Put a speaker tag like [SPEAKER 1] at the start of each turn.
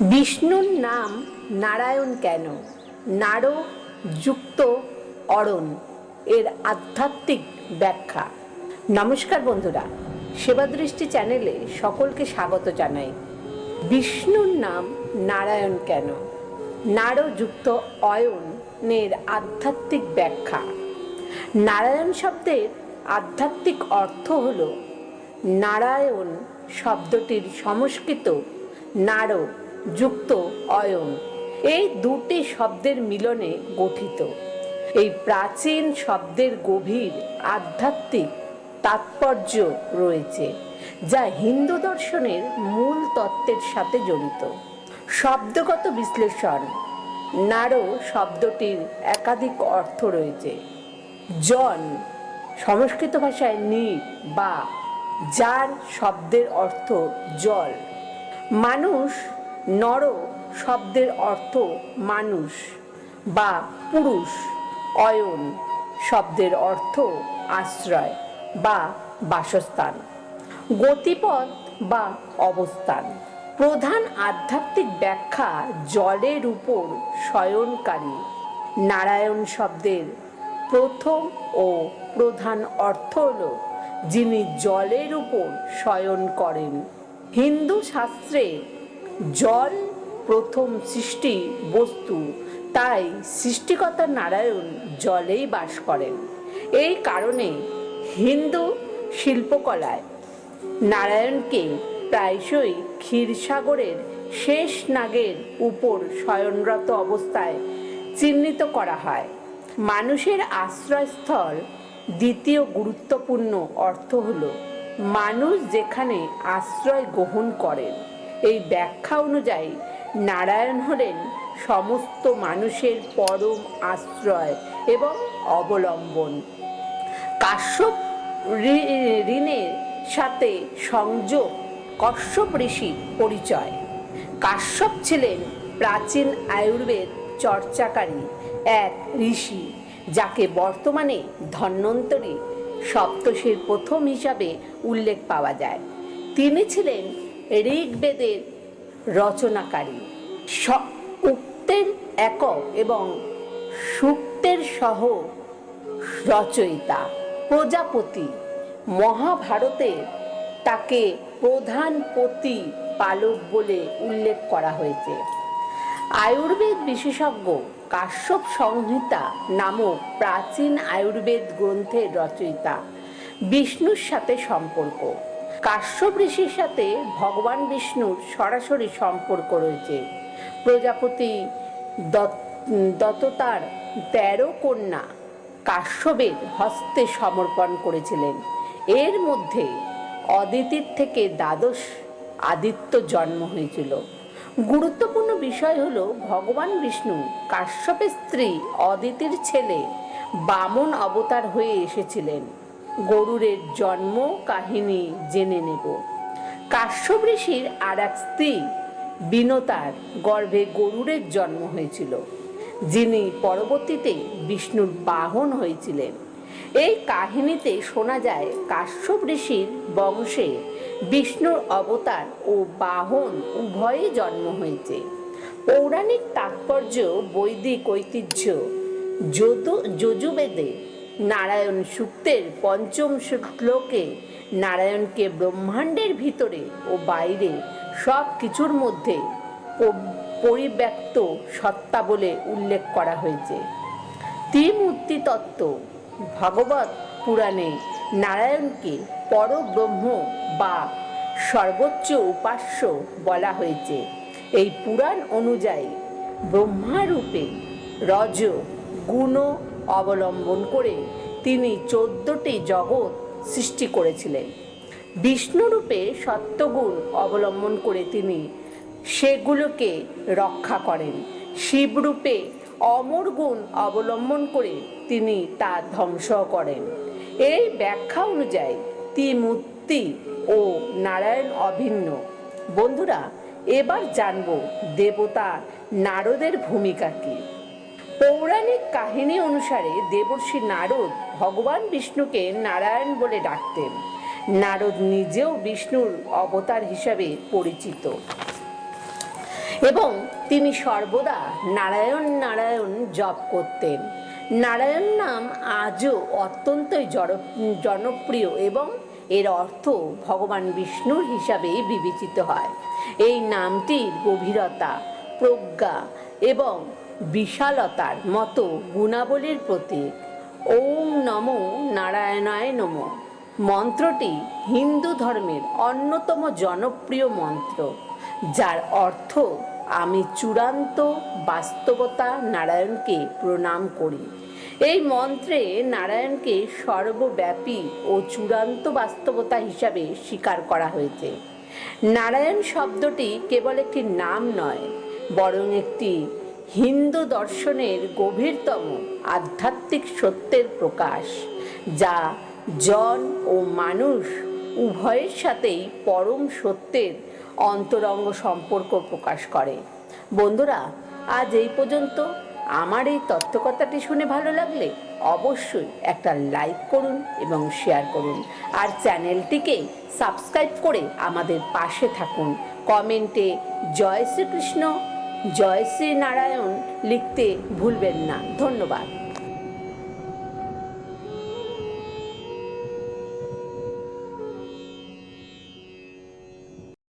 [SPEAKER 1] বিষ্ণুর নাম নারায়ণ কেন? নাড় যুক্ত অরণ, এর আধ্যাত্মিক ব্যাখ্যা। নমস্কার বন্ধুরা, সেবাদৃষ্টি চ্যানেলে সকলকে স্বাগত জানাই। বিষ্ণুর নাম নারায়ণ কেন? নাড় যুক্ত অয়নের আধ্যাত্মিক ব্যাখ্যা। নারায়ণ শব্দের আধ্যাত্মিক অর্থ হল, নারায়ণ শব্দটির সংস্কৃত নাড় যুক্ত অয়ন। এই দুটি শব্দের মিলনে গঠিত। এই প্রাচীন শব্দের গভীর আধ্যাত্মিক তাৎপর্য রয়েছে, যা হিন্দু দর্শনের মূল তত্ত্বের সাথে জড়িত। শব্দগত বিশ্লেষণ। নাড়ো শব্দটির একাধিক অর্থ রয়েছে। জন সংস্কৃত ভাষায় নীর বা যার শব্দের অর্থ জল। মানুষ নর শব্দের অর্থ মানুষ বা পুরুষ, অয়ন শব্দের অর্থ আশ্রয় বা বাসস্থান, গতিপথ বা অবস্থান। প্রধান আধ্যাত্মিক ব্যাখ্যা জলের উপর শয়নকারী। নারায়ণ শব্দের প্রথম ও প্রধান অর্থ হল যিনি জলের উপর শয়ন করেন। হিন্দু শাস্ত্রে জল প্রথম সৃষ্টি বস্তু, তাই সৃষ্টিকর্তা নারায়ণ জলেই বাস করেন। এই কারণে হিন্দু শিল্পকলায় নারায়ণকে প্রায়শই ক্ষীরসাগরের শেষ নাগের উপর শয়নরত অবস্থায় চিহ্নিত করা হয়। মানুষের আশ্রয়স্থল দ্বিতীয় গুরুত্বপূর্ণ অর্থ হল মানুষ যেখানে আশ্রয় গ্রহণ করেন। এই ব্যাখ্যা অনুযায়ী নারায়ণ হলেন সমস্ত মানুষের পরম আশ্রয় এবং অবলম্বন। কাশ্যপ ঋণের সাথে সংযোগ কশ্যপ ঋষির পরিচয়। কাশ্যপ ছিলেন প্রাচীন আয়ুর্বেদ চর্চাকারী এক ঋষি যাকে বর্তমানে ধন্বন্তরী সপ্তশীর প্রথম হিসাবে উল্লেখ পাওয়া যায়। তিনি ছিলেন ঋগ্বেদের রচনাকারী। উক্তের একক এবং সূক্তের সহ রচয়িতা প্রজাপতি মহাভারতে তাকে প্রধান পতি পালক বলে উল্লেখ করা হয়েছে। আয়ুর্বেদ বিশেষজ্ঞ কাশ্যপ সংহিতা নামক প্রাচীন আয়ুর্বেদ গ্রন্থের রচয়িতা বিষ্ণুর সাথে সম্পর্ক। কাশ্যপ ঋষির সাথে ভগবান বিষ্ণুর সরাসরি সম্পর্ক রয়েছে। প্রজাপতি দত্ত- দত্ততার তেরো কন্যা কাশ্যপের হস্তে সমর্পণ করেছিলেন। এর মধ্যে অদিতির থেকে দ্বাদশ আদিত্য জন্ম হয়েছিল। গুরুত্বপূর্ণ বিষয় হলো ভগবান বিষ্ণু কাশ্যপের স্ত্রী অদিতির ছেলে বামন অবতার হয়ে এসেছিলেন। গরুরের জন্ম কাহিনী জেনে নেব। কাশ্যপ ঋষির আর এক স্ত্রী বিনতার গর্ভে গরুরের জন্ম হয়েছিল, যিনি পরবর্তীতে বিষ্ণুর বাহন হয়েছিলেন। এই কাহিনীতে শোনা যায় কাশ্যপ ঋষির বংশে বিষ্ণুর অবতার ও বাহন উভয়ই জন্ম হয়েছে। পৌরাণিক তাৎপর্য, বৈদিক ঐতিহ্য, যদু যজুবেদে নারায়ণ সূক্তের পঞ্চম শ্লোকে নারায়ণকে ব্রহ্মাণ্ডের ভিতরে ও বাইরে সব কিছুর মধ্যে পরিব্যক্ত সত্তা বলে উল্লেখ করা হয়েছে। ত্রিমূর্তি তত্ত্ব ভগবত পুরাণে নারায়ণকে পরব্রহ্ম বা সর্বোচ্চ উপাস্য বলা হয়েছে। এই পুরাণ অনুযায়ী ব্রহ্মারূপে রজ, গুণ অবলম্বন করে তিনি চোদ্দটি জগৎ সৃষ্টি করেছিলেন। বিষ্ণুরূপে সত্যগুণ অবলম্বন করে তিনি সেগুলোকে রক্ষা করেন। শিবরূপে অমর গুণ অবলম্বন করে তিনি তা ধ্বংস করেন। এই ব্যাখ্যা অনুযায়ী ত্রিমূর্তি ও নারায়ণ অভিন্ন। বন্ধুরা, এবার জানব দেবতা নারদের ভূমিকা কী। পৌরাণিক কাহিনী অনুসারে দেবর্ষি নারদ ভগবান বিষ্ণুকে নারায়ণ বলে ডাকতেন। নারদ নিজেও বিষ্ণুর অবতার হিসাবে পরিচিত। এবং তিনি সর্বদা নারায়ণ নারায়ণ জপ করতেন। নারায়ণ নাম আজও অত্যন্তই জনপ্রিয় এবং এর অর্থ ভগবান বিষ্ণুর হিসাবে বিবেচিত হয়। এই নামটির গভীরতা, প্রজ্ঞা এবং বিশালতার মতো গুণাবলীর প্রতীক। ওম নমো নারায়ণায় নমঃ। মন্ত্রটি হিন্দু ধর্মের অন্যতম জনপ্রিয় মন্ত্র, যার অর্থ আমি চূড়ান্ত বাস্তবতা নারায়ণকে প্রণাম করি। এই মন্ত্রে নারায়ণকে সর্বব্যাপী ও চূড়ান্ত বাস্তবতা হিসাবে স্বীকার করা হয়েছে। নারায়ণ শব্দটি কেবল একটি নাম নয়, বরং একটি হিন্দু দর্শনের গভীরতম আধ্যাত্মিক সত্যের প্রকাশ, যা জন ও মানুষ উভয়ের সাথেই পরম সত্যের অন্তরঙ্গ সম্পর্ক প্রকাশ করে। বন্ধুরা, আজ এই পর্যন্ত। আমার এই তত্ত্বকথাটি শুনে ভালো লাগলে অবশ্যই একটা লাইক করুন এবং শেয়ার করুন। আর চ্যানেলটিকে সাবস্ক্রাইব করে আমাদের পাশে থাকুন। কমেন্টে জয় শ্রীকৃষ্ণ। জয় শ্রী নারায়ণ লিখতে ভুলবেন না। ধন্যবাদ।